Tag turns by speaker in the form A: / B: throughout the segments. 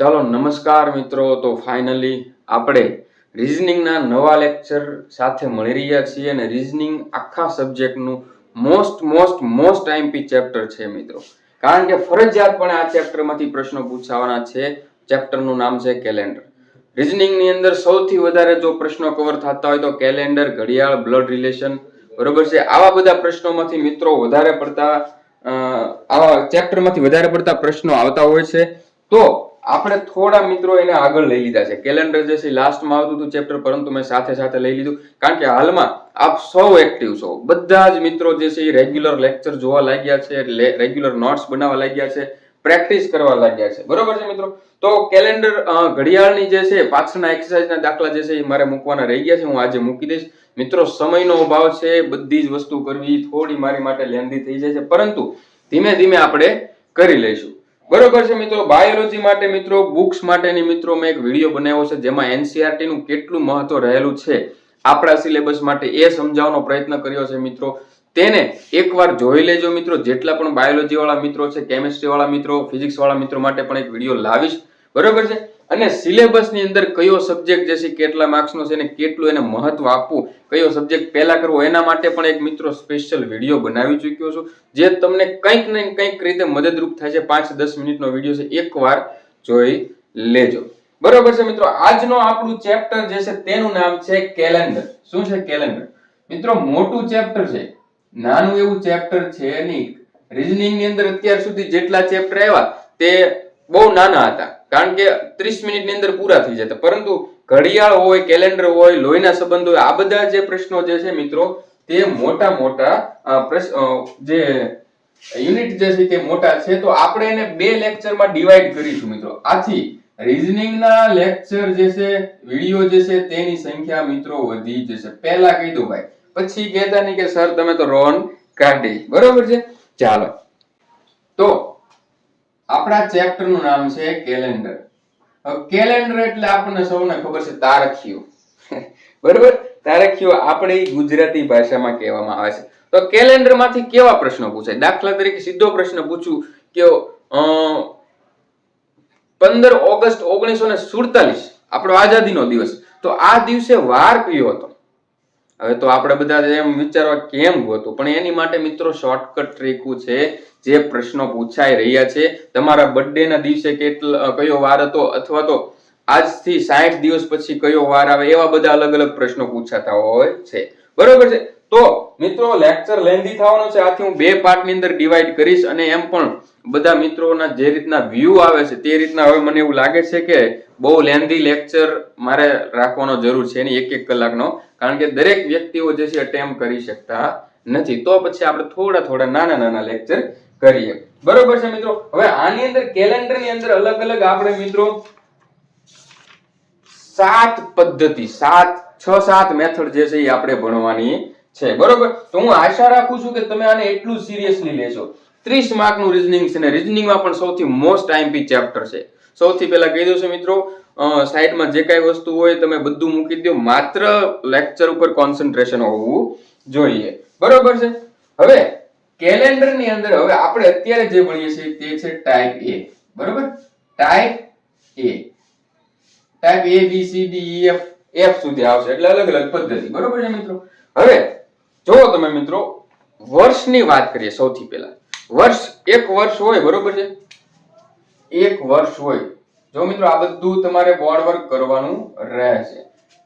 A: ચાલો નમસ્કાર મિત્રો, તો ફાઇનલી આપણે રિઝનિંગના નવા લેક્ચર સાથે મળી રહ્યા છીએ અને રિઝનિંગ આખા સબ્જેક્ટનું most most most IMP chapter છે મિત્રો. કારણ કે ફરજિયાતપણે આ ચેપ્ટરમાંથી પ્રશ્નો પૂછાવાના છે. ચેપ્ટરનું નામ છે કેલેન્ડર રિઝનિંગની અંદર સૌથી વધારે જો પ્રશ્નો કવર થતા હોય તો કેલેન્ડર ઘડિયાળ બ્લડ રિલેશન બરોબર છે? આવા બધા પ્રશ્નોમાંથી મિત્રો વધારે પડતા આવા ચેપ્ટરમાંથી વધારે પડતા પ્રશ્નો આવતા હોય છે. તો આપણે થોડા મિત્રો એને આગળ લઈ લીધા છે. કેલેન્ડર જે છે લાસ્ટમાં આવતું હતું ચેપ્ટર પરંતુ મેં સાથે સાથે લઈ લીધું. કારણ કે હાલમાં આપ સૌ એક્ટિવ છો. બધા જ મિત્રો જે છે એ રેગ્યુલર લેક્ચર જોવા લાગ્યા છે રેગ્યુલર નોટ્સ બનાવવા લાગ્યા છે પ્રેક્ટિસ કરવા લાગ્યા છે. બરોબર છે મિત્રો? તો કેલેન્ડર ઘડિયાળની જે છે પાછળના એક્સરસાઇઝના દાખલા જે છે એ મારે મૂકવાના રહી ગયા છે. હું આજે મૂકી દઈશ. મિત્રો, સમયનો અભાવ છે. બધી જ વસ્તુ કરવી થોડી મારી માટે લેન્ધી થઈ જાય છે. પરંતુ ધીમે ધીમે આપણે કરી લઈશું. બરોબર છે મિત્રો. બાયોલોજી માટે મિત્રો બુક્સ માટેની મિત્રો મેં એક વીડિયો બનાવ્યો છે જેમાં એનસીઆરટી નું કેટલું મહત્વ રહેલું છે આપણા સિલેબસ માટે એ સમજાવવાનો પ્રયત્ન કર્યો છે મિત્રો. તેને એકવાર જોઈ લેજો મિત્રો. જેટલા પણ બાયોલોજી વાળા મિત્રો છે કેમિસ્ટ્રી વાળા મિત્રો ફિઝિક્સ વાળા મિત્રો માટે પણ એક વીડિયો લાવીશ. બરોબર છે? અને સિલેબસની અંદર કયો સબ્જેક્ટ જે છે કેટલા માર્ક્સનો છે અને કેટલું એને મહત્વ આપવું, કયો સબ્જેક્ટ પહેલા કરવો, એના માટે પણ એક મિત્રો સ્પેશિયલ વીડિયો બનાવી ચૂક્યો છું, જે તમને કંઈક ને કંઈક રીતે મદદરૂપ થાય છે. પાંચ દસ મિનિટનો વીડિયો છે. એકવાર જોઈ લેજો. બરોબર છે મિત્રો, આજનો આપણું ચેપ્ટર જે છે તેનું નામ છે કેલેન્ડર શું છે કેલેન્ડર મિત્રો, મોટું ચેપ્ટર છે. નાનું એવું ચેપ્ટર છે નહીં. રીઝનિંગની અંદર અત્યાર સુધી જેટલા ચેપ્ટર આવ્યા, તે બહુ નાના હતા. કારણ કે ત્રીસ મિનિટની અંદર પૂરા થઈ જતા પરંતુ ઘડિયાળ હોય, કેલેન્ડર હોય, લોહીના સંબંધ હોય, આ બધા જે પ્રશ્નો જે છે મિત્રો, તે મોટા મોટા જે યુનિટ જે છે તે મોટા છે. તો આપણે એને બે લેક્ચરમાં ડિવાઈડ કરીશું મિત્રો. આથી રીઝનિંગના લેક્ચર જે છે, વીડિયો જે છે, તેની સંખ્યા મિત્રો વધી જશે. પહેલા કહી દો ભાઈ. પછી કહેતા નહીં કે, સર, તમે તો રોન કાઢી બરોબર છે? ચાલો. તો આપણા ચેપ્ટરનું નામ છે કેલેન્ડર કેલેન્ડર એટલે આપણને સૌને ખબર છે તારખીઓ. બરોબર? તારખીઓ આપણી ગુજરાતી ભાષામાં કહેવામાં આવે છે. તો કેલેન્ડરમાંથી કેવા પ્રશ્નો પૂછાય? દાખલા તરીકે સીધો પ્રશ્ન પૂછું કે પંદર ઓગસ્ટ ઓગણીસો ને સુડતાલીસ, આપણો આઝાદીનો દિવસ. તો આ દિવસે વાર કયો હતો? હવે તો આપણે બધા એમ વિચારવા કેમ ગોતું પણ એની માટે મિત્રો શોર્ટકટ ટ્રીકું છે, જે પ્રશ્નો પૂછાઈ રહ્યા છે. તમારા બર્થડે ના દિવસે કેટલો, કયો વાર હતો અથવા તો આજથી સાઠ દિવસ પછી કયો વાર આવે એવા બધા અલગ અલગ પ્રશ્નો પૂછાતા હોય છે. બરોબર છે? તો મિત્રો લેક્ચર લેન્ધી થવાનો છે. આથી હું બે પાર્ટની અંદર ડિવાઈડ કરીશ અને એમ પણ બધા મિત્રોના જે રીતના વ્યૂ આવે છે તે રીતના હવે મને એવું લાગે છે કે બહુ લેન્ધી લેક્ચર મારે રાખવાનો જરૂર છે. એની એક એક કલાકનો કારણ કે દરેક વ્યક્તિઓ જે છે અટેમ્પ કરી શકતા નથી. તો પછી આપણે થોડા થોડા નાના નાના લેક્ચર કરીએ. બરોબર છે મિત્રો? હવે આની અંદર કેલેન્ડરની અંદર અલગ અલગ આપણે મિત્રો સાત પદ્ધતિ, સાત, છ, સાત મેથડ જે છે એ આપણે ભણવાની છે. બરોબર? તો હું આશા રાખું છું કે તમે આને એટલું સિરિયસલી લેશો. ત્રીસ માર્કનું રીઝનિંગ છે ને રીઝનિંગમાં પણ સૌથી મોસ્ટ આઈમ્પી ચેપ્ટર છે. સૌથી પહેલા કહી દઉં છું મિત્રો સાઈડમાં જે કાંઈ વસ્તુ હોય તમે બધું મૂકી દો માત્ર લેક્ચર ઉપર કોન્સન્ટ્રેશન હોવું જોઈએ. બરોબર છે? હવે કેલેન્ડરની અંદર હવે આપણે અત્યારે જે ભણીએ છીએ તે છે ટાઈપ એ બરોબર? Type A type A B C D F F સુધી આવશે, એટલે અલગ અલગ પદ્ધતિ. બરોબર છે મિત્રો? હવે, જુઓ તમે મિત્રો, વર્ષની વાત કરીએ સૌથી પહેલા. વર્ષ, એક વર્ષ હોય, બરોબર છે? એક વર્ષ હોય. જો મિત્રો આ બધું તમારે બોર્ડ વર્ક કરવાનું રહેશે.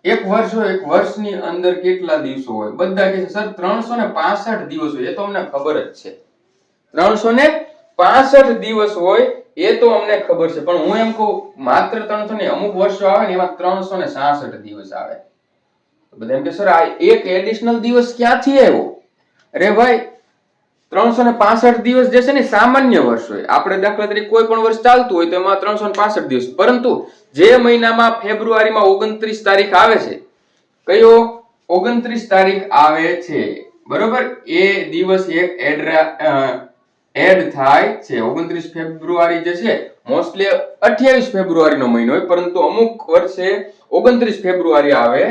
A: એક વર્ષ હોય, એક વર્ષની અંદર કેટલા દિવસો હોય? બધા છે, સર ત્રણસો ને પાસઠ દિવસ હોય. એ તો અમને ખબર જ છે. ત્રણસો ને પાસઠ દિવસ હોય, એ તો અમને ખબર છે. પણ હું એમ કહું, માત્ર ત્રણસો ને અમુક વર્ષો આવે ને એમાં ત્રણસો ને સાસઠ દિવસ આવે. બધા એમ કે સર, આ એક એડિશનલ દિવસ ક્યાંથી આવ્યો? અરે ભાઈ ત્રણસો ને પાસઠ દિવસ જે છે ને સામાન્ય વર્ષ હોય. આપણે દાખલા તરીકે કોઈ પણ વર્ષ ચાલતું હોય તો એમાં ત્રણસો પાસઠ દિવસ. પરંતુ જે મહિનામાં ફેબ્રુઆરીમાં ઓગણત્રીસ તારીખ આવે છે, કયો? ઓગણત્રીસ તારીખ આવે છે. બરોબર? એ દિવસ એક એડ થાય છે. ઓગણત્રીસ ફેબ્રુઆરી જે છે મોસ્ટલી અઠ્યાવીસ ફેબ્રુઆરી નો મહિનો હોય, પરંતુ અમુક વર્ષે ઓગણત્રીસ ફેબ્રુઆરી આવે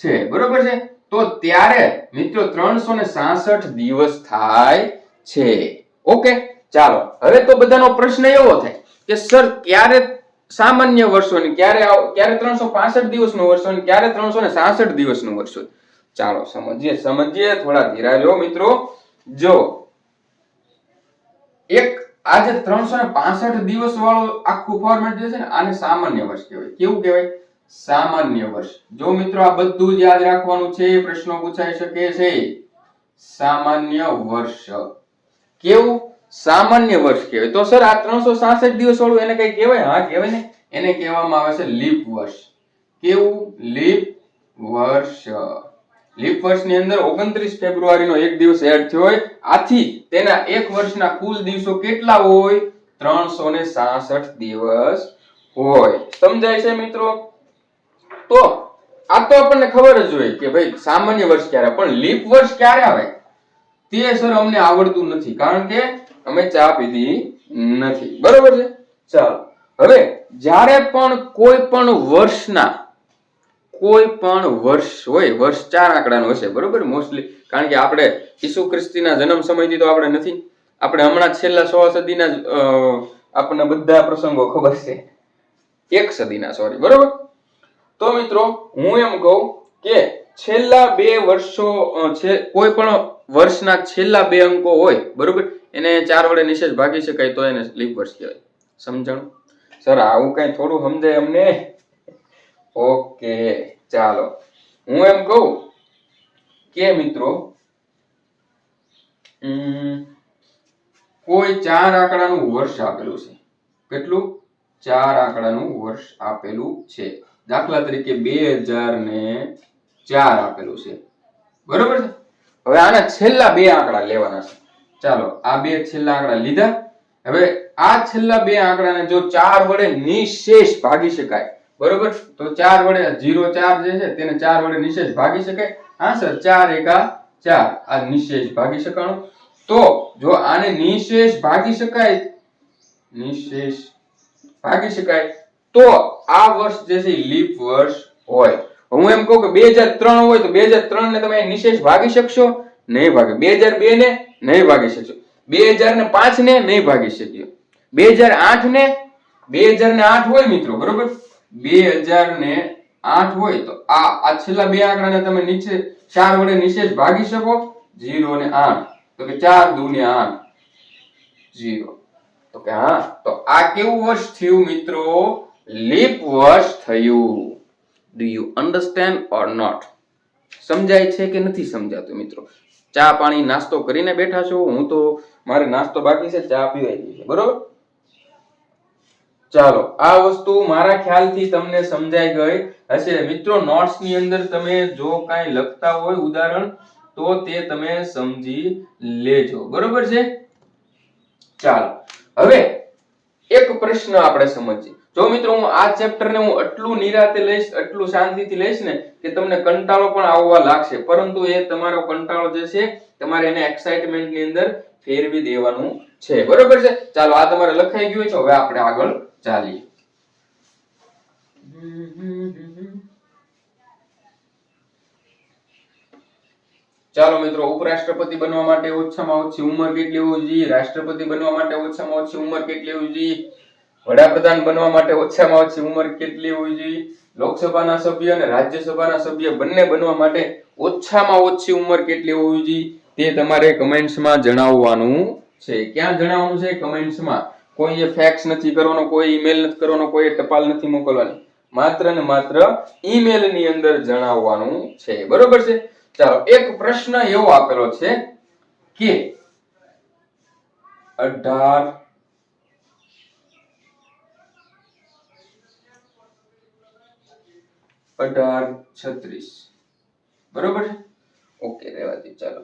A: છે. બરોબર છે? તો ત્યારે, મિત્રો ત્રણસો ને સાસઠ દિવસ થાય છે. ઓકે, ચાલો. હવે તો બધાનો પ્રશ્ન એવો થાય કે, સર, ક્યારે સામાન્ય વર્ષો ને ક્યારે ક્યારે ત્રણસો પાસઠ દિવસનું વર્ષ ને ક્યારે ત્રણસો ને સાસઠ દિવસનું વર્ષ હોય? ચાલો, સમજીએ સમજીએ, થોડા ધીરા જો મિત્રો. જો એક, આજે ત્રણસો ને પાસઠ દિવસ વાળો આખું ફોર્મેટ જે છે ને, આને સામાન્ય વર્ષ કહેવાય. કેવું કહેવાય? સામાન્ય વર્ષ. જો મિત્રો આ બધું જ યાદ રાખવાનું છે પ્રશ્નો પૂછાઈ શકે છે. સામાન્ય વર્ષ. કેવું? સામાન્ય વર્ષ કહેવાય. તો સર, આ ત્રણસો સાસઠ દિવસ વાળું એને કઈ કહેવાય? હા, કહેવાય ને. એને કહેવામાં આવે છે લીપ વર્ષ. કેવું? લીપ વર્ષ. લીપ વર્ષની અંદર ઓગણત્રીસ ફેબ્રુઆરીનો એક દિવસ એડ થયો હોય. આથી તેના એક વર્ષના કુલ દિવસો કેટલા હોય? ત્રણસો ને સાસઠ દિવસ હોય. સમજાય છે મિત્રો? તો આ તો આપણને ખબર જ હોય કે ભાઈ સામાન્ય વર્ષ ક્યારે, પણ લીપ વર્ષ ક્યારે આવે? તે સર અમને આવડતું નથી, કારણ કે અમે ચા પીધી નથી. બરોબર છે? ચાલો. હવે જ્યારે પણ કોઈ પણ વર્ષના, કોઈ પણ વર્ષ હોય, વર્ષ ચાર આંકડાનો હશે, બરોબર? મોસ્ટલી કારણ કે આપણે ઈસુ ખ્રિસ્તીના જન્મ સમયથી તો આપણે નથી. આપણે હમણાં છેલ્લા સો સદીના આપણને બધા પ્રસંગો ખબર છે. એક સદીના સોરી બરોબર? તો મિત્રો, હું એમ કહું કે છેલ્લા બે વર્ષો કોઈ પણ વર્ષના છેલ્લા બે અંકો હોય, બરોબર? એને ચાર વડે નિશેષ ભાગી શકાય તો એને લીપ વર્ષ કહેવાય. સમજણ? સર, આવું કઈ થોડું સમજાય અમને? ઓકે, ચાલો. હું એમ કહું કે મિત્રો કોઈ ચાર આંકડાનું વર્ષ આપેલું છે. કેટલું? ચાર આંકડાનું વર્ષ આપેલું છે. દાખલા તરીકે બે હજાર ને ચાર આપેલું છે. બરોબર છે? હવે આના છેલ્લા બે આંકડા લેવાના છે. ચાલો, આ બે છેલ્લા આંકડા લીધા. હવે આ છેલ્લા બે આંકડાને જો ચાર વડે નિશેષ ભાગી શકાય, બરોબર? તો ચાર વડે જીરો ચાર જે છે, તેને ચાર વડે નિશેષ ભાગી શકાય. હા, સર, ચાર એકા ચાર, આ નિશેષ ભાગી શકાણું. તો જો આને નિશેષ ભાગી શકાય, નિશેષ ભાગી શકાય તો આ વર્ષ જે છે લીપ વર્ષ હોય. હું એમ કહું કે બે હજાર ત્રણ હોય તો બે હજાર ત્રણ ને તમે નિશેષ ભાગી શકશો, નહીં ભાગે. બે હજાર બે ને નહીં ભાગી શકશો. બે હજાર ને પાંચ ને નહીં ભાગી શક્યો બે હજાર આઠ ને બે હજાર ને આઠ હોય મિત્રો, બરોબર? બે હજાર ને આઠ હોય તો આ આ છેલ્લા બે આંકડાને તમે નીચે ચાર વડે નિશેષ ભાગી શકો. જીરો ને આઠ. તો કે ચાર દુ ને આઠ. જીરો. તો કે હા, તો આ કેવું વર્ષ થયું મિત્રો? લીપ વર્ષ થયું. Do you understand or not સમજાય છે કે નથી સમજાતું મિત્રો? ચા પાણી નાસ્તો કરીને બેઠા છો? હું તો મારે નાસ્તો બાકી છે, ચા પીવાઈ ગઈ છે. બરોબર? ચાલો, આ વસ્તુ મારા ખ્યાલથી તમને સમજાઈ ગઈ હશે. મિત્રો નોટ્સની અંદર તમે જો કાંઈ લખતા હોય ઉદાહરણ, તો તે તમે સમજી લેજો. બરોબર છે? ચાલો, હવે એક પ્રશ્ન આપણે સમજીએ. જો મિત્રો, હું આ ચેપ્ટરને હું આટલું નિરાતે લઈશ, આટલું શાંતિથી લઈશ ને, કે તમને કંટાળો પણ આવવા લાગશે. પરંતુ એ તમારો કંટાળો જે છે, તમારે એને એક્સાઇટમેન્ટની અંદર ફેરવી દેવાનું છે. બરોબર છે? ચાલો, આ તમારે લખાઈ ગયું છે. હવે આપણે આગળ ચાલીએ. ચાલો મિત્રો, ઉપરાષ્ટ્રપતિ બનવા માટે ઓછામાં ઓછી ઉંમર કેટલી હોવી જોઈએ? રાષ્ટ્રપતિ બનવા માટે ઓછામાં ઓછી ઉંમર કેટલી હોવી જોઈએ? વડાપ્રધાન બનવા માટે ઓછામાં ઓછી ઉંમર કેટલી હોવી જોઈએ? લોકસભાના સભ્ય અને રાજ્યસભાના સભ્ય બંને બનવા માટે ઓછામાં ઓછી ઉંમર કેટલી હોવી જોઈએ? તે તમારે કમેન્ટ્સમાં જણાવવાનું છે. ક્યાં જણાવવાનું છે કમેન્ટ્સમાં? કોઈએ ફેક્સ નથી કરવાનો, કોઈ ઈમેલ નથી કરવાનો કોઈ ટપાલ નથી મોકલવાની. માત્ર ને માત્ર ઈમેલની અંદર જણાવવાનું છે. બરોબર છે? ચાલો, એક પ્રશ્ન એવો આપેલો છે કે અઢાર અઢાર છત્રીસ. બરોબર ઓકે રહેવા દે ચાલો.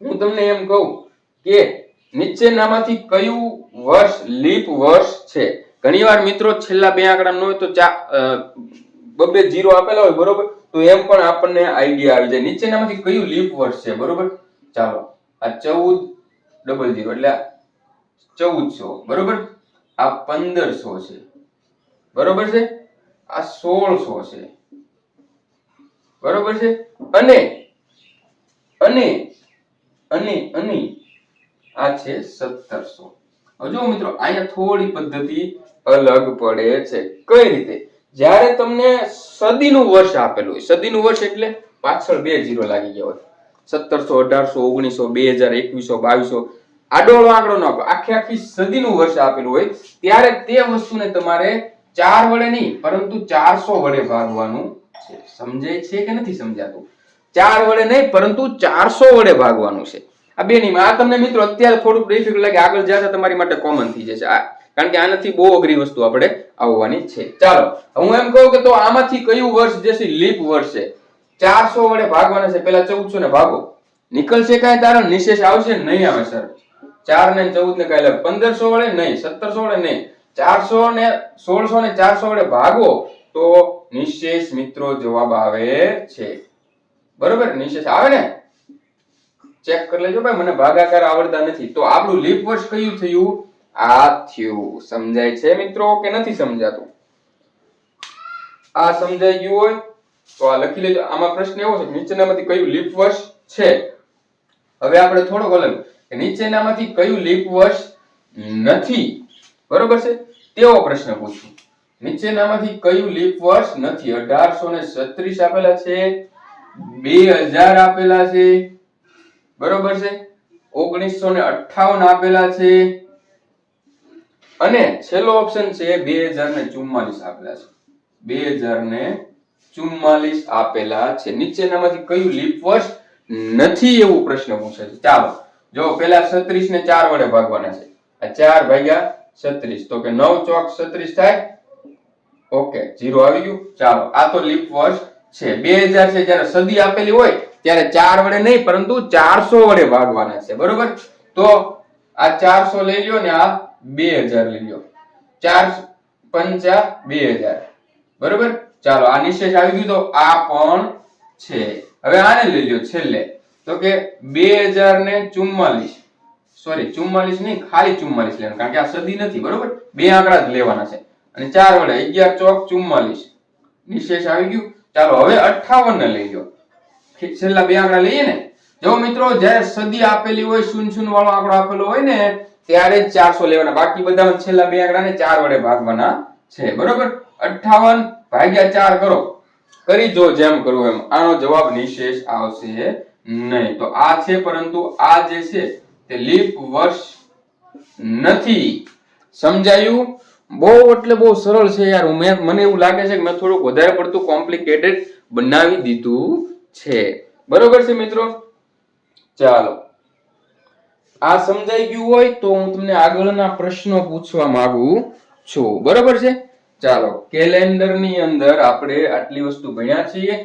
A: હું તમને એમ કહું કે નીચેનામાંથી કયું વર્ષ લીપ વર્ષ છે? ઘણીવાર મિત્રો છેલ્લા બે આંકડા હોય તો ચા બબે જીરો આપેલા હોય, બરોબર? તો એમ પણ આપણને આઈડિયા આવી જાય. નીચેનામાંથી કયું લીપ વર્ષ છે, બરોબર? ચાલો, આ ચૌદ ડબલ જીરો, એટલે ચૌદસો, બરોબર? આ પંદરસો છે. બરોબર છે? આ સોળસો છે. બરોબર છે? અને અને અને અને આ છે સત્તરસો. જો મિત્રો, અહીંયા થોડી પદ્ધતિ અલગ પડે છે. કઈ રીતે? જ્યારે તમને સદીનું વર્ષ આપેલું હોય, સદીનું વર્ષ એટલે પાછળ બે જીરો લાગી ગયા હોય. સત્તરસો, અઢારસો, ઓગણીસો, બે હજાર, એકવીસો, બાવીસો. આડોળો આંકડો ન આપો આખી આખી સદીનું વર્ષ આપેલું હોય, ત્યારે તે વસ્તુને તમારે ચાર વડે નહીં, પરંતુ ચારસો વડે ભાગવાનું છે. સમજાય છે કે નથી સમજાતું? ચાર વડે નહીં, પરંતુ ચારસો વડે ભાગવાનું છે. આ બે નહીં આ તમને મિત્રો અત્યારે થોડુંક ડિફિકલ્ટ લાગે, આગળ જતા તમારી માટે કોમન થઈ જશે. આ, કારણ કે આનાથી બહુ અઘરી વસ્તુ આપણે આવવાની છે. ચાલો, હું એમ કહું કે તો આમાંથી કયું વર્ષ જે છે લીપ વર્ષ છે? ચારસો વડે ભાગવાના છે. પેલા ચૌદસો ને ભાગો. નીકળશે કાંઈ તારણ? નિશેષ આવશે? નહીં આવે, સર. ચાર ને ચૌદ ને કાંઈ પંદરસો વડે? નહીં. સત્તરસો વડે? નહીં. ચારસો ને સોળસો ને ચારસો વડે ભાગો, તો નિશેષ મિત્રો જવાબ આવે છે. બરોબર? નિશેષ આવે ને? ચેક કરી લેજો ભાઈ, મને ભાગાકાર આવડતા નથી. તો આપણું લીપ વર્ષ કયું થયું? આ થયું. સમજાય છે મિત્રો કે નથી સમજાતું? આ સમજાઈ ગયું હોય, તો આ લખી લેજો. આમાં પ્રશ્ન એવો છે નીચેનામાંથી કયું લીપ વર્ષ છે? હવે આપણે થોડો અલગ નીચેનામાંથી કયું લીપ વર્ષ નથી? બરોબર છે? તેવો પ્રશ્ન પૂછું નીચેનામાંથી કયું લીપ વર્ષ નથી? અઢારસો ને છત્રીસ આપેલા છે. બે આપેલા છે. બરોબર છે? ઓગણીસો ને અઠાવન આપેલા છે. અને છેલ્લો ઓપ્શન છે બે હજાર ને ચુમ્માલીસ આપેલા છે. બે હજાર ને ચુમ્માલીસ આપેલા છે. નીચેનામાંથી કયું લીપ વર્ષ નથી એવું પ્રશ્ન પૂછે છે? ચાલો, જો પેલા છત્રીસ ને ચાર વડે ભાગવાના છે. આ ચાર ભાગ્યા છત્રીસ. તો કે નવ ચોક છત્રીસ થાય? ઓકે જીરો આવી ગયું. ચાલો, આ તો લીપ વર્ષ છે. બે હજાર છે, જયારે સદી આપેલી હોય, ત્યારે ચાર વડે નહીં, પરંતુ ચારસો વડે ભાગવાના છે. બરોબર? તો આ ચારસો લઈ લ્યો ને આ બે હજાર લઈ લ્યો. ચાર પંચા બે હજાર. બરોબર? ચાલો, આ નિશેષ આવી ગયું. તો આ પણ છે. હવે આને લઈ લ્યો છેલ્લે. તો કે બે હજાર ને ચુમ્માલીસ. સોરી, ચુમ્માલીસ નહીં, ખાલી ચુમ્માલીસ લેવાનું, કારણ કે આ સદી નથી, બરોબર? બે આંકડા જ લેવાના છે. અને ચાર વડે, અગિયાર ચોક ચુમ્માલીસ. નિશેષ આવી ગયું. ચાલો, હવે અઠાવન ને લઈ લો છેલ્લા બે આંકડા લઈએ ને? જો મિત્રો, જ્યારે સદી આપેલી હોય શૂન્ય શૂન્ય વાળો આંકડો આપેલો હોય ને, ત્યારે જ ચારસો લેવાના. બાકી બધા છેલ્લા બે આંકડાને ચાર વડે ભાગવાના છે, બરોબર? અઠાવન ભાગ્યા ચાર કરો. કરી જો જેમ કરવું એમ. આનો જવાબ નિશેષ આવશે નહીં. તો આ છે, પરંતુ આ જે છે તે લીપ વર્ષ નથી. સમજાયું? બહુ એટલે બહુ સરળ છે યાર. મને એવું લાગે છે કે મેં થોડુંક વધારે પડતું કોમ્પ્લિકેટેડ બનાવી દીધું છે. બરોબર છે મિત્રો? ચાલો. આ સમજાઈ ગયું હોય તો હું તમને આગળના પ્રશ્નો પૂછવા માંગુ છું. બરોબર છે? ચાલો. કેલેન્ડરની અંદર આપણે આટલી વસ્તુ ભણ્યા છીએ.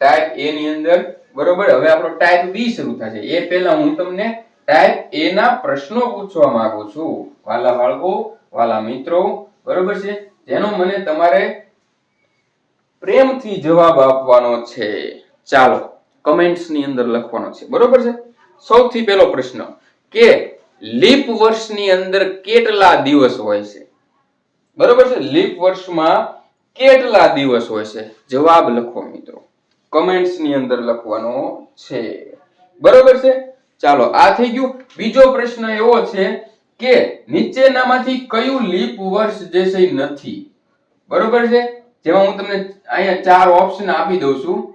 A: ટાઈપ એ ની અંદર. બરોબર? હવે આપણો ટાઈપ બી શરૂ થશે. એ પહેલા હું તમને ટાઈપ એ ના પ્રશ્નો પૂછવા માંગુ છું. વાલા બાળકો, વાલા મિત્રો, બરોબર છે? જેનો મને તમારે પ્રેમથી જવાબ આપવાનો છે. ચાલો કમેન્ટ્સની અંદર લખવાનો છે. બરોબર છે? સૌથી પહેલો પ્રશ્ન, કે લીપ વર્ષની અંદર કેટલા દિવસ હોય છે? બરોબર છે? લીપ વર્ષમાં કેટલા દિવસ હોય છે? જવાબ લખો મિત્રો. કમેન્ટ્સની અંદર લખવાનો છે. બરોબર છે? ચાલો, આ થઈ ગયું. બીજો પ્રશ્ન એવો છે કે નીચેનામાંથી કયું લીપ વર્ષ જે છે નથી? બરોબર છે? જેમાં હું તમને અહીંયા ચાર ઓપ્શન આપી દઉં છું.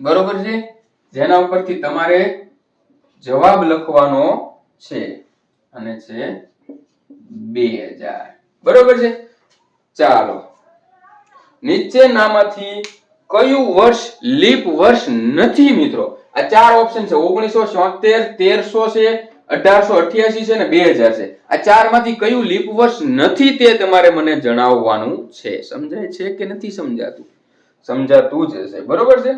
A: બરોબર છે? જેના ઉપરથી તમારે જવાબ લખવાનો છે, અને છે બે હજાર. બરોબર છે? ચાલો. નીચેનામાંથી કયું વર્ષ લીપ વર્ષ નથી મિત્રો? આ ચાર ઓપ્શન છે. ઓગણીસો છોતેર, તેરસો છે, અઢારસો અઠ્યાસી છે ને બે હજાર છે. આ ચારમાંથી કયું લીપ વર્ષ નથી તે તમારે મને જણાવવાનું છે. સમજાય છે કે નથી સમજાતું? સમજાતું જ હશે. બરોબર છે?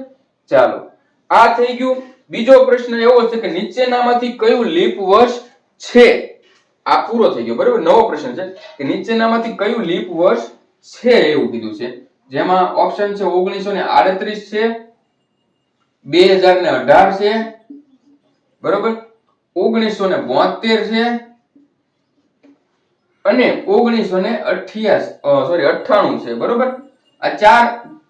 A: ચાલો. આ થઈ ગયું. બીજો પ્રશ્ન એવો છે કે નીચેનામાંથી કયું લીપ વર્ષ છે? આ પૂરો થઈ ગયો. બરોબર? નવો પ્રશ્ન છે કે નીચેનામાંથી કયું લીપ વર્ષ છે એવું કીધું છે. જેમાં ઓપ્શન છે ઓગણીસો ને આડત્રીસ છે બે હજાર ને અઢાર છે. બરોબર? ઓગણીસો ને બોતેર છે. અને ઓગણીસો ને સોરી અઠ્ઠાણું છે. બરોબર? આ ચાર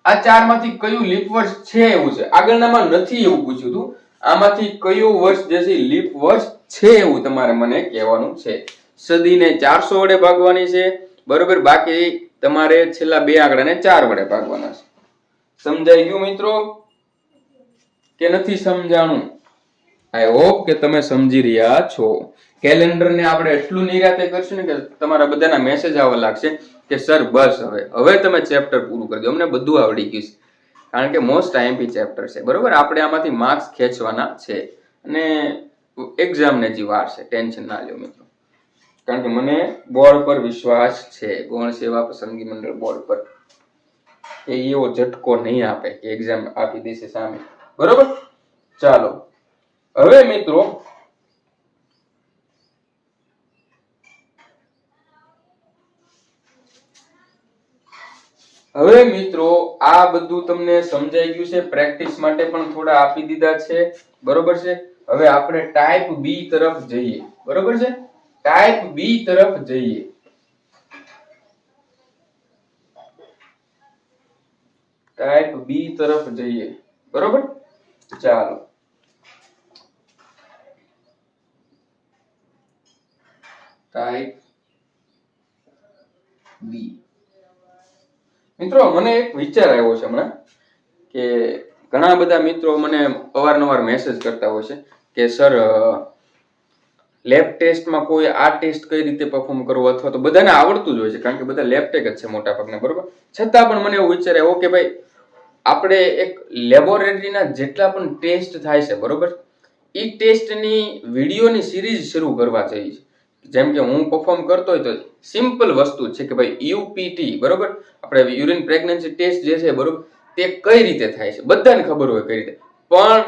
A: આ ચારમાંથી કયું લીપ વર્ષ છે એવું છે? આગળનામાં નથી એવું પૂછ્યું હતું આમાંથી કયું વર્ષ જે છે લીપ વર્ષ છે એવું તમારે મને કહેવાનું છે. સદીને ચારસો વડે ભાગવાની છે. બરોબર? બાકી તમારે છેલ્લા બે આંકડાને ચાર વડે ભાગવાના છે. સમજાઈ ગયું મિત્રો? કે નથી સમજાણું? આઈ હોપ કે તમે સમજી રહ્યા છો. કેલેન્ડર ને આપણે એટલું નિરાતે કરશું ને કે તમારા બધાના મેસેજ આવવા લાગશે કે સર બસ હવે. હવે તમે ચેપ્ટર પૂરું કરી દો. અમને બધું આવડી ગયું છે. કારણ કે મોસ્ટ આઈએમપી ચેપ્ટર છે. બરોબર? આપણે આમાંથી માર્ક્સ ખેંચવાના છે. અને એક્ઝામને જે વાર છે. ટેન્શન ના લ્યો મિત્રો. કારણ કે મને બોર્ડ પર વિશ્વાસ છે. ગૌણ સેવા પસંદગી મંડળ બોર્ડ પર. એ એવો ઝટકો નહીં આપે કે એક્ઝામ આપી દેશે સામે. બરોબર? ચાલો. હવે મિત્રો હવે મિત્રો, આ બધું તમને સમજાઈ ગયું છે. પ્રેક્ટિસ માટે પણ થોડા આપી દીધા છે. બરોબર છે? હવે આપણે ટાઈપ બી તરફ જઈએ. બરોબર છે? ટાઈપ બી તરફ જઈએ. ટાઈપ બી તરફ જઈએ. બરોબર? ચાલો. ટાઈપ બી મિત્રો, મને એક વિચાર આવ્યો છે હમણાં કે ઘણા બધા મિત્રો મને અવારનવાર મેસેજ કરતા હોય છે કે સર લેબ ટેસ્ટમાં કોઈ આ ટેસ્ટ કઈ રીતે પરફોર્મ કરવો? અથવા તો બધાને આવડતું જ હોય છે, કારણ કે બધા લેબ ટેક જ છે મોટા ભાગના બરોબર? છતાં પણ મને એવો વિચાર આવ્યો કે, ભાઈ આપણે એક લેબોરેટરીના જેટલા પણ ટેસ્ટ થાય છે, બરોબર? એ ટેસ્ટની વિડીયોની સિરીઝ શરૂ કરવા જઈએ છે. જેમ કે હું પરફોર્મ કરતો હોય તો સિમ્પલ વસ્તુ છે કે ભાઈ યુપીટી, બરોબર? આપણે યુરિન પ્રેગ્નન્સી ટેસ્ટ જે છે, બરોબર? તે કઈ રીતે થાય છે? બધાને ખબર હોય કઈ રીતે. પણ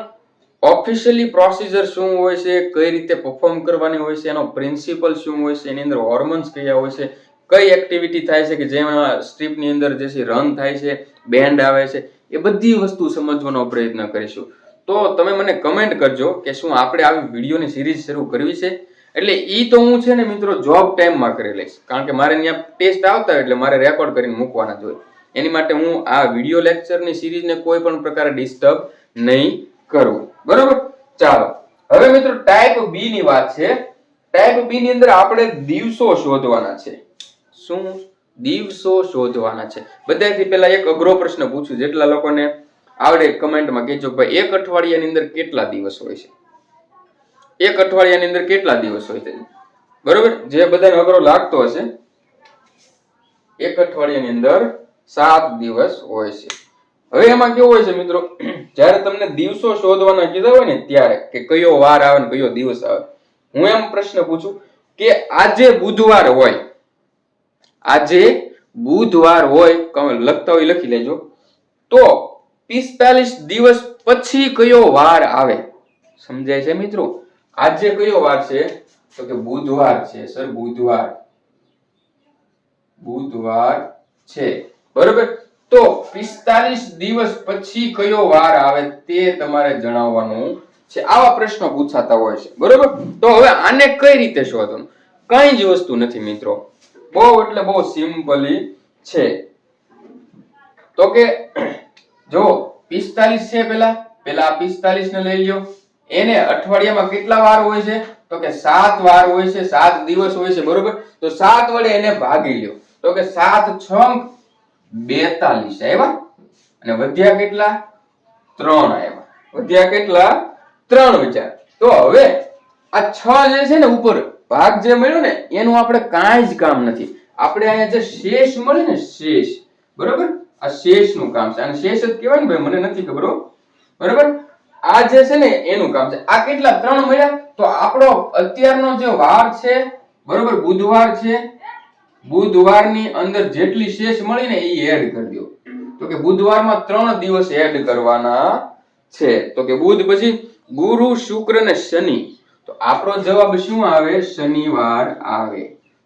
A: ઓફિશિયલી પ્રોસિજર શું હોય છે, કઈ રીતે પરફોર્મ કરવાની હોય છે, એનો પ્રિન્સિપલ શું હોય છે, એની અંદર હોર્મોન્સ કયા હોય છે, કઈ એક્ટિવિટી થાય છે કે જેમાં સ્ટ્રીપની અંદર જે છે રન થાય છે બેન્ડ આવે છે એ બધી વસ્તુ સમજવાનો પ્રયત્ન કરીશું. તો તમે મને કમેન્ટ કરજો કે શું આપણે આવી વિડીયોની સિરીઝ શરૂ કરવી છે. એટલે એ તો હું છે ને મિત્રો જોબ ટાઈમમાં કરી લઈશ. કારણ કે મારે ત્યાં ટેસ્ટ આવતા હોય એટલે મારે રેકોર્ડ કરીને મૂકવાના જ હોય. એની માટે હું આ વીડિયો લેક્ચરની સિરીઝને કોઈ પણ પ્રકારે ડિસ્ટર્બ નહીં કરું. બરોબર? ચાલો. હવે મિત્રો ટાઈપ બી ની વાત છે. ટાઈપ બી ની અંદર આપણે દિવસો શોધવાના છે. શું? દિવસો શોધવાના છે. બધાથી પહેલા એક અઘરો પ્રશ્ન પૂછું, જેટલા લોકોને આવડે કમેન્ટમાં કહેજો ભાઈ, એક અઠવાડિયાની અંદર કેટલા દિવસ હોય છે? એક અઠવાડિયાની અંદર કેટલા દિવસ હોય છે? બરોબર? જે બધાને અઘરો લાગતો હશે, એક અઠવાડિયાની અંદર સાત દિવસ હોય છે. હવે એમાં કેવું હોય છે મિત્રો? જ્યારે તમને દિવસો શોધવાના કીધા હોય ને ત્યારે, કે કયો વાર આવે ને કયો દિવસ આવે, હું એમ પ્રશ્ન પૂછું કે આજે બુધવાર હોય આજે બુધવાર હોય લખતા હોય લખી લેજો. તો પિસ્તાલીસ દિવસ પછી કયો વાર આવે? સમજાય છે મિત્રો? આજે કયો વાર છે? તો કે બુધવાર છે, સર, બુધવાર. બુધવાર છે. બરોબર? તો પિસ્તાલીસ દિવસ પછી કયો વાર આવે તે તમારે જણાવવાનું છે. આવા પ્રશ્નો પૂછાતા હોય છે. બરોબર? તો હવે આને કઈ રીતે શોધવાનું? કઈ જ વસ્તુ નથી મિત્રો. બહુ એટલે બહુ સિમ્પલી છે. તો કે જો પિસ્તાલીસ છે પેલા પેલા પિસ્તાલીસ ને લઈ લ્યો. એને અઠવાડિયામાં કેટલા વાર હોય છે? તો કે સાત વાર હોય છે, સાત દિવસ હોય છે, બરોબર? તો સાત વડે એને ભાગી લ્યો. તો કે સાત છ બેતાલીસ આવ્યા. અને વધ્યા કેટલા? ત્રણ આવ્યા. વધ્યા કેટલા? ત્રણ વિચાર. તો હવે આ છ જે છે ને, ઉપર ભાગ જે મળ્યો ને, એનું આપણે કાંઈ જ કામ નથી. આપણે અહીંયા જે શેષ મળે ને, શેષ, બરોબર? આ શેષનું કામ છે. અને શેષ જ કહેવાય ને ભાઈ, મને નથી ખબર બરોબર? આ જે છે ને, એનું કામ છે. આ કેટલા? ત્રણ મળ્યા? તો આપણો અત્યારનો જે વાર છે, બરોબર? બુધવાર છે. બુધવારની અંદર જેટલી શેષ મળી ને એ એડ કરી દો. તો કે બુધવારમાં ત્રણ દિવસ એડ કરવાના છે. તો કે બુધ પછી ગુરુ, શુક્ર ને શનિ. તો આપણો જવાબ શું આવે? શનિવાર આવે.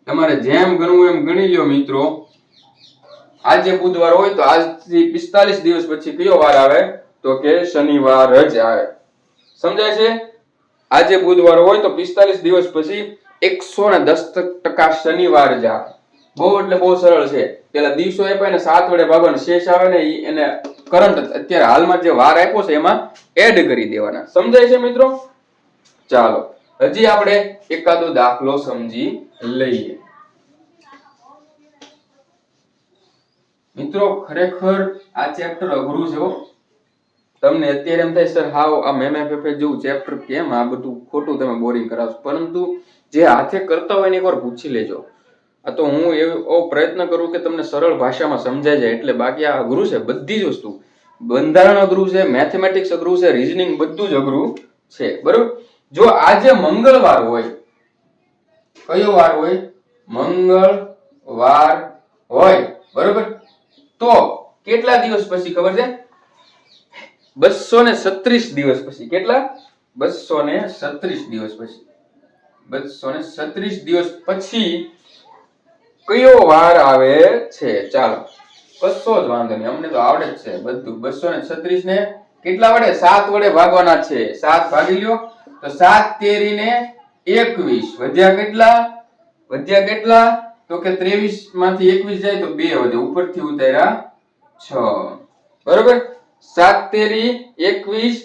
A: તમારે જેમ ગણવું એમ ગણી લ્યો મિત્રો. આજે બુધવાર હોય તો આજથી પિસ્તાલીસ દિવસ પછી કયો વાર આવે? તો કે શનિવાર જ આવે. સમજાય છે? આજે બુધવાર હોય તો પિસ્તાલીસ દિવસ પછી એકસો ને દસ ટકા શનિવાર જ આવે. બહુ એટલે બહુ સરળ છે. પેલા દિવસો આપ્યા ને સાત વડે ભાગવાનો શેષ આવે ને એને કરંટ અત્યારે હાલમાં જે વાર આપ્યો છે એમાં એડ કરી દેવાના. સમજાય છે મિત્રો? ચાલો. હજી આપણે એકાદો દાખલો સમજી લઈએ. મિત્રો, ખરેખર આ ચેપ્ટર અઘરું છે તમને અત્યારે એમ થાય, સર, હાવ, આ મેમ પેપે જેવું ચેપ્ટર કેમ આ બધું ખોટું તમે બોરિંગ કરાવશો? પરંતુ જે હાથે કરતા હોય ને એકવાર પૂછી લેજો. આ તો હું એવો પ્રયત્ન કરું કે તમને સરળ ભાષામાં સમજાય જાય, એટલે બાકી આ અઘરું છે, બધી જ વસ્તુ. બંધારણ અઘરું છે મેથેમેટિક્સ અઘરું છે રીઝનિંગ બધું જ અઘરું છે. બરોબર? જો આજે મંગળવાર હોય, કયો વાર હોય? મંગળવાર હોય. બરોબર? તો કેટલા દિવસ પછી ખબર છે? બસો ને છત્રીસ દિવસ પછી. કેટલા? બસો ને છત્રીસ દિવસ પછી. બસો ને છત્રીસ દિવસ પછી કયો વાર આવે છે? ચાલો. કશો જ વાંધો નહીં. અમને તો આવડે જ છે બધું. બસો ને છત્રીસ ને કેટલા વડે? સાત વડે ભાગવાના છે. સાત ભાગી લ્યો. તો સાત તેરી ને એકવીસ. વધ્યા કેટલા? વધ્યા કેટલા? તો કે ત્રેવીસમાંથી એકવીસ જાય તો બે વધે. ઉપરથી ઉતાર્યા છ. બરોબર? સાત તેરી એકવીસ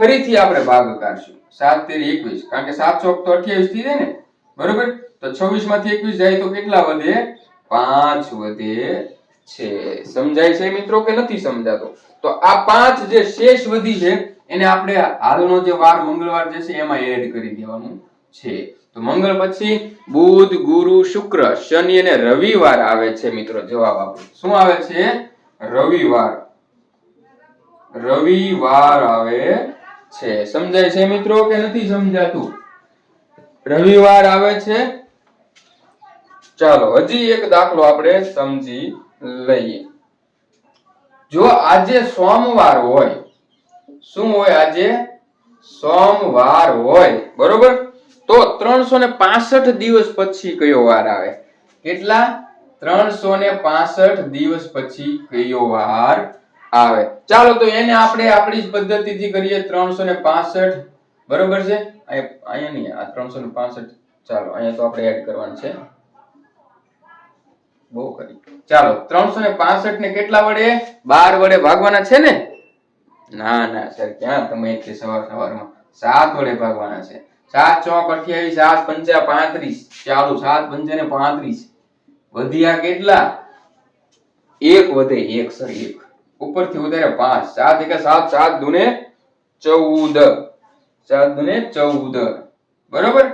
A: ફરીથી આપણે ભાગ કાઢશું. સાત તેરી એકવીસ. કારણ કે સાત ચોક તો અઠ્યાવીસ થઈ જાય ને. બરોબર? તો છવ્વીસમાંથી એકવીસ જાય તો કેટલા વધે? પાંચ વધે છે. સમજાય છે મિત્રો કે નથી સમજાતો? તો આ પાંચ જે શેષ વધી છે એને આપણે હાલનો જે વાર મંગળવાર જે છે એમાં એડ કરી દેવાનું છે. તો મંગળ પછી બુધ, ગુરુ, શુક્ર, શનિ અને રવિવાર આવે છે મિત્રો, જવાબ આપણો. શું આવે છે? રવિવાર. રવિવાર આવે છે. સમજાય છે મિત્રો કે નથી સમજાતું? રવિવાર આવે છે. ચાલો, હજી એક દાખલો આપણે સમજી લઈએ. જો આજે સોમવાર હોય શું હોય આજે? સોમવાર હોય. બરોબર? તો ત્રણસો ને પાસઠ દિવસ પછી કયો વાર આવે? કેટલા? ત્રણસો ને પાસઠ દિવસ પછી કયો વાર આવે? ચાલો તો એને આપણે આપણી જ પદ્ધતિથી કરીએ ત્રણસો ને પાસઠ. બરોબર છે? અહીંયા નહીં, આ ત્રણસો ને પાસઠ. ચાલો, અહીંયા તો આપણે એડ કરવાનું છે. બહુ કરી. ચાલો ત્રણસો ને પાસઠ ને કેટલા વડે? બાર વડે ભાગવાના છે ને? ના ના, સર, ક્યાં? તમે એટલે સવાર સવારમાં સાત વડે ભાગવાના છે. સાત ચોક અઠ્યાવીસ, સાત પંચા પાંત્રીસ. ચાલુ, સાત પંચા ને પાંત્રીસ. વધ્યા કેટલા? એક વધે એક, સર, એક. ઉપરથી વધારે પાંચ. સાત એકા સાત સાત દુને ચૌદ. સાત દુને ચૌદ. બરોબર?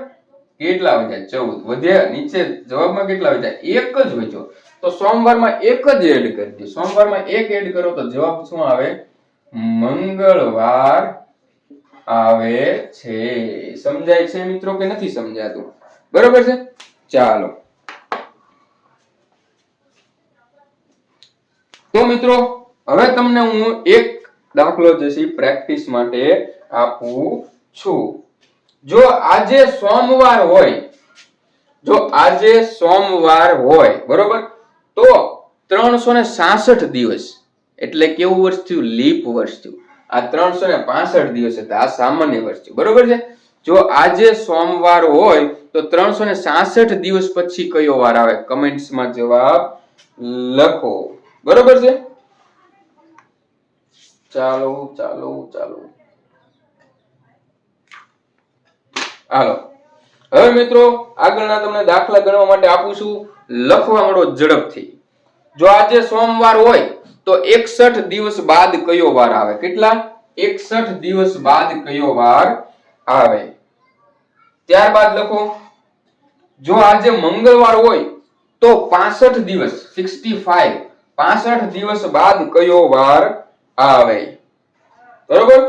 A: કેટલા વધ્યા? ચૌદ. વધ્યા, નીચે જવાબમાં કેટલા વધ્યા? એક જ વધ્યો. તો સોમવારમાં એક જ એડ કરી દે. સોમવારમાં એક એડ કરો તો જવાબ શું આવે? મંગળવાર આવે છે. સમજાય છે મિત્રો કે નથી સમજાતું? બરોબર છે? ચાલો. તો મિત્રો, હવે તમને હું એક દાખલો જે પ્રેક્ટિસ માટે આપું છું. જો આજે સોમવાર હોય, જો આજે સોમવાર હોય, બરોબર? તો ત્રણસો ને સાસઠ દિવસ એટલે કેવું વર્ષ થયું? લીપ વર્ષ થયું. આ ત્રણસો ને પાસઠ દિવસ હતા, આ સામાન્ય વર્ષ થયું. બરોબર છે? જો આજે સોમવાર હોય, તો ત્રણસો ને સાસઠ દિવસ પછી કયો વાર આવે? કમેન્ટ્સમાં જવાબ લખો. બરોબર છે? ચાલો ચાલો ચાલો. હાલો. હવે મિત્રો, આગળના તમને દાખલા ગણવા માટે આપું છું. લખવા માંડો ઝડપથી. જો આજે સોમવાર હોય તો એકસઠ દિવસ બાદ કયો વાર આવે? કેટલા? એકસઠ દિવસ બાદ કયો વાર આવે? ત્યારબાદ લખો. જો આજે મંગળવાર હોય તો પાસઠ દિવસ સિક્સટી ફાઈવ પાસઠ દિવસ બાદ કયો વાર આવે? બરોબર?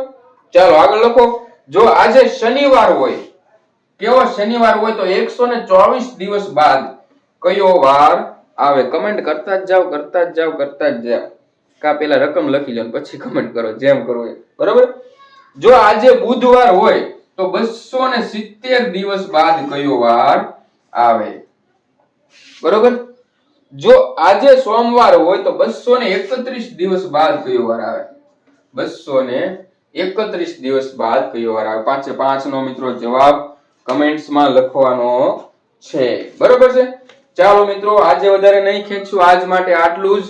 A: ચાલો આગળ લખો. જો આજે શનિવાર હોય, કેવો શનિવાર હોય તો એકસો ને ચોવીસ દિવસ બાદ કયો વાર આવે? કમેન્ટ કરતા જ જાઓ, કરતા જ જાઓ, કરતા જ જાઓ. કા પેલા રકમ લખી લો પછી કમેન્ટ કરો, જેમ કરો બરોબર? જો આજે બુધવાર હોય, તો બસો ને સિત્તેર દિવસ બાદ કયો વાર આવે? બરોબર? જો આજે સોમવાર હોય, તો બસો ને એકત્રીસ દિવસ બાદ કયો વાર આવે? બસો ને એકત્રીસ દિવસ બાદ કયો વાર આવે? પાંચે પાંચ નો મિત્રો જવાબ કમેન્ટ્સમાં લખવાનો છે. બરોબર છે? ચાલો મિત્રો, આજે વધારે નહીં ખેંચશું. આજ માટે આટલું જ.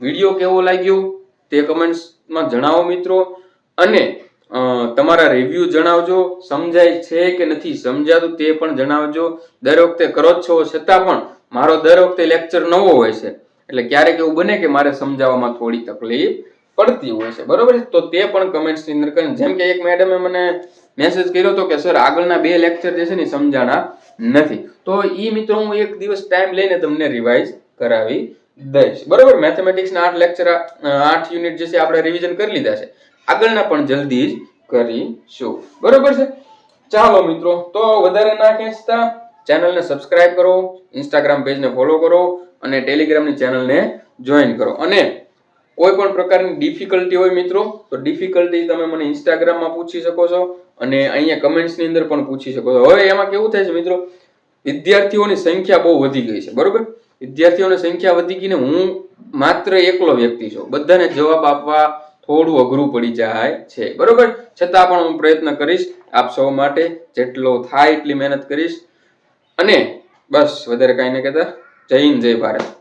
A: વીડિયો કેવો લાગ્યો તે કમેન્ટ્સમાં જણાવો મિત્રો. અને તમારા રિવ્યુ જણાવજો. સમજાય છે કે નથી સમજાતું તે પણ જણાવજો. દર વખતે કરો છો. છતાં પણ મારો દર વખતે લેક્ચર નવો હોય છે. એટલે ક્યારેક એવું બને કે મારે સમજાવવામાં થોડી તકલીફ પડતી હોય છે. બરોબર તો તે પણ કમેન્ટ્સની અંદર કરીને જેમ કે એક મેડમે મને મેસેજ કર્યો હતો કે સર આગળના બે લેક્ચર જે છે ને સમજાણા નથી. તો એ મિત્રો હું એક દિવસ ટાઈમ લઈને તમને રિવાઇઝ કરાવી દઈશ બરોબર? મેથેમેટિક્સના આઠ લેક્ચર આઠ યુનિટ જે છે આપણે રિવિઝન કરી લીધા છે. આગળના પણ જલ્દી જ કરીશું. બરોબર છે? ચાલો મિત્રો, તો વધારે ના ખેંચતા ચેનલને સબસ્ક્રાઇબ કરો ઇન્સ્ટાગ્રામ પેજને ફોલો કરો અને ટેલિગ્રામની ચેનલને જોઈન કરો. અને કોઈ પણ પ્રકારની ડિફિકલ્ટી હોય મિત્રો, તો ડિફિકલ્ટી તમે મને ઇન્સ્ટાગ્રામમાં પૂછી શકો છો અને અહીંયા કમેન્ટ્સની અંદર પણ પૂછી શકો છો. હવે એમાં કેવું થાય છે મિત્રો? વિદ્યાર્થીઓની સંખ્યા બહુ વધી ગઈ છે. બરોબર? વિદ્યાર્થીઓની સંખ્યા વધી ગઈને હું માત્ર એકલો વ્યક્તિ છું. બધાને જવાબ આપવા થોડું અઘરું પડી જાય છે. બરોબર? છતાં પણ હું પ્રયત્ન કરીશ આપ સૌ માટે જેટલો થાય એટલી મહેનત કરીશ. અને બસ, વધારે કાંઈ નહીં કહેતા. જય હિન્દ, જય ભારત.